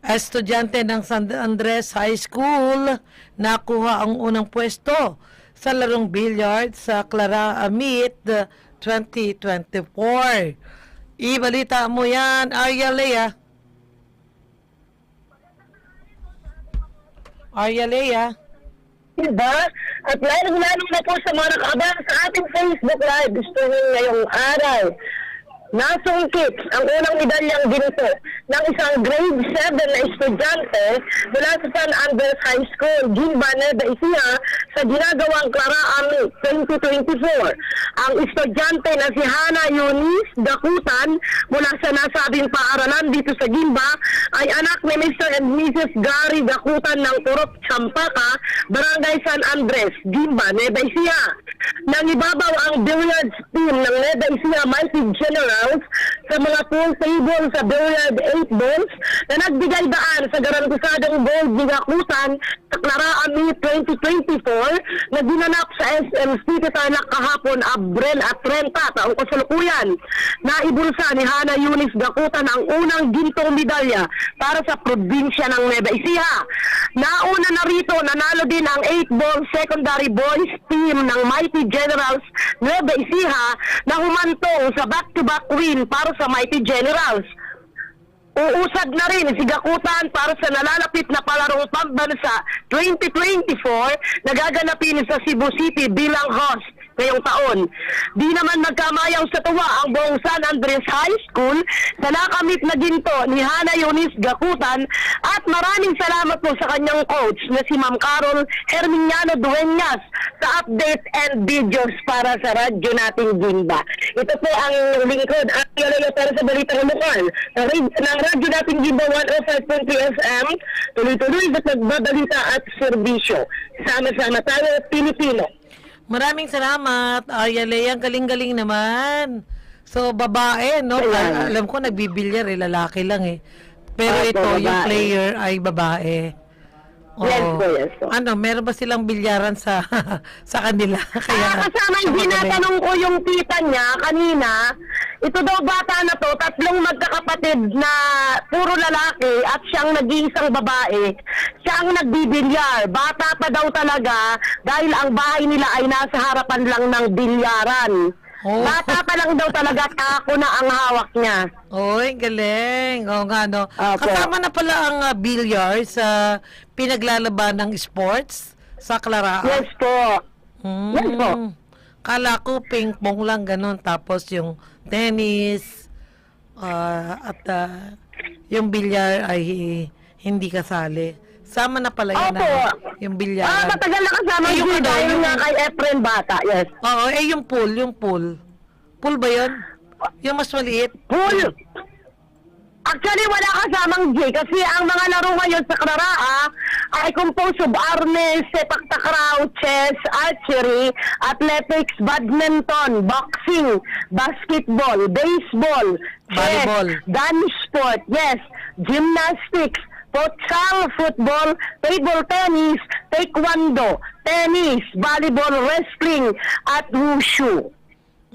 estudyante ng San Andres High School nakuha ang unang pwesto sa larong billiard sa Clara Amit uh, 2024. Ibalita mo yan, Arya Lea. Arya Lea. Diba? At lalong-lalo na po sa mga nakabang sa ating Facebook Live, gusto ngayong araw. Nasungkit ang unang medalyang ginito ng isang grade 7 na estudyante mula sa San Andres High School, Gimba, Nueva Ecija sa ginagawang Clara Ami 2024. Ang estudyante na si Hana Eunice Dakutan mula sa nasabing paaralan dito sa Gimba ay anak ni Mr. and Mrs. Gary Dakutan ng Turok, Champaka, Barangay San Andres, Gimba, Nueva Ecija. Nangibabaw ang billiards team ng Nueva Ecija Mighty Generals sa mga pool table sa billiard 8 balls na nagbigay daan sa garantisadong gold ni Dakutan sa Clara Ami 2024 na dinanap sa SMC Titanak kahapon Abril at 30 taong kasalukuyan. Naibulsa ni Hana Yunis Dakutan ang unang gintong medalya para sa probinsya ng Nueva Ecija. Nauna na rito, nanalo din ang 8-ball secondary boys team ng Mighty Generals Nueva Ecija na humantong sa back-to-back win para sa Mighty Generals. Uusad na rin si Gakutan para sa nalalapit na palarong pambansa 2024 na gaganapin sa Cebu City bilang host ngayong taon. Di naman nagkamayaw sa tuwa ang buong San Andres High School sa nakamit na ginto ni Hana Yunis Gakutan at maraming salamat po sa kanyang coach na si Ma'am Carol Herminiano Dueñas sa update and videos para sa radyo nating Gimba. Ito po ang lingkod at yun para sa Balitang Lokal ng, rad- ng radyo nating Gimba 105.3 FM tuloy-tuloy sa pagbabalita at serbisyo. Sama-sama tayo, Pilipino. Maraming salamat, Arya Lea. Ang galing-galing naman. So, babae, no? Al- alam ko, nagbibilyar, eh, lalaki lang eh. Pero Opo, ito, yung babae. player ay babae. Yes Oo. po, yes po. Ano, meron ba silang bilyaran sa sa kanila? Kaya, Ah, kasama yung tinatanong ko yung tita niya kanina, ito daw bata na to, tatlong magkakapatid na puro lalaki at siyang nag-iisang babae. Siya ang nagbibilyar. Bata pa daw talaga dahil ang bahay nila ay nasa harapan lang ng bilyaran. Oh. Bata pa lang daw talaga ako na ang hawak niya. Oy, galing. Oo nga, no. Opo. Kasama na pala ang uh, billiard sa pinaglalaban ng sports sa Clara. Yes po. Mm. Yes po. Kala ko ping pong lang ganun. Tapos yung tennis ah, at ah, yung bilyar ay hindi kasali. Sama na pala yan Opo. ah, yung Ah, bilyar. matagal na kasama Eh, yung yung ano, yung- nga kay Efren Bata. Yes. Oo, eh yung pool, yung pool. Pool ba yun? Yung mas maliit? Pool. Actually, wala kasamang J kasi ang mga laro ngayon sa Kraraa ay composed of arnis, sepak takraw, chess, archery, athletics, badminton, boxing, basketball, baseball, chess, Volleyball. dance sport, yes, gymnastics, futsal, football, table tennis, taekwondo, tennis, volleyball, wrestling, at wushu.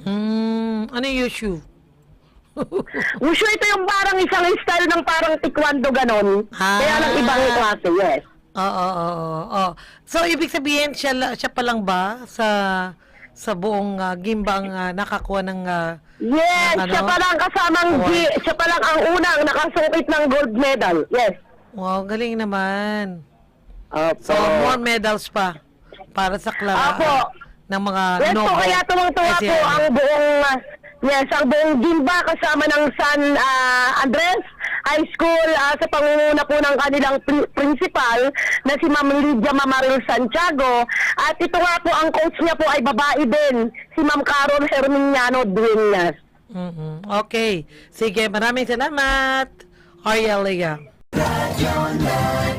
Hmm, ano yung shoe? Wushu ito yung parang isang style ng parang taekwondo ganon. Ah. Kaya lang ibang klase, yes. Oo, oo, oo, oo. So, ibig sabihin, siya, siya pa lang ba sa sa buong uh, gimbang uh, nakakuha ng... uh, Yes, Ano? siya pa lang kasamang G, siya pa lang ang unang nakasungkit ng gold medal. Yes. Wow, galing naman. Opo. So, more medals pa para sa Clara Apo. ng mga Yes po, Novo kaya tuwang-tuwa po ang buong, ah, yes, ang buong Gimba kasama ng San ah, Andres High School ah, sa pangunguna po ng kanilang pri- principal na si Ma'am Lydia Mamaril Santiago. At ito nga po, ang coach niya po ay babae din, si Ma'am Carol Herminiano Duenas. Mhm. Okay. Sige, maraming salamat. Arya Lea. Radyo natin